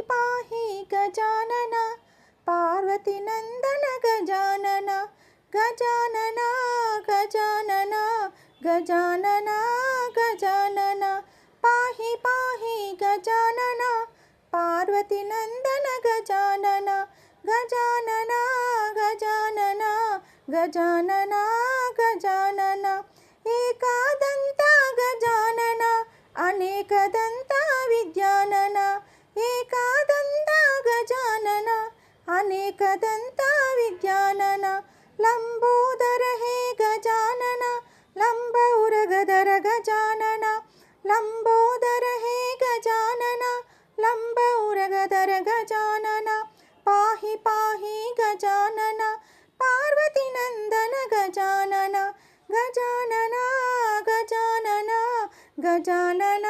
पाहि गजानन, पार्वती नंदन गजानन गजानन गजानन गजानन गजानन। पाहि पाहि गजानन, पार्वती नंदन गजानन गजानन गजानन गजानन गजानन। एकादंता गजानन अनेकदंत ಅನೇಕದಂತ ವಿಜ್ಞಾನನ ಲಂಬೋದರ ಹೇ ಗಜಾನನ ಲಂಬ ಉರಗದರ ಗಜಾನನ ಲಂಬೋದರ ಹೇ ಗಜಾನನ ಲಂಬ ಉರಗದರ ಗಜಾನನ ಪಾಹಿ ಪಾಹಿ ಗಜಾನನ ಪಾರ್ವತಿ ನಂದನ ಗಜಾನನ ಗಜಾನನ ಗಜಾನನ ಗಜಾನನ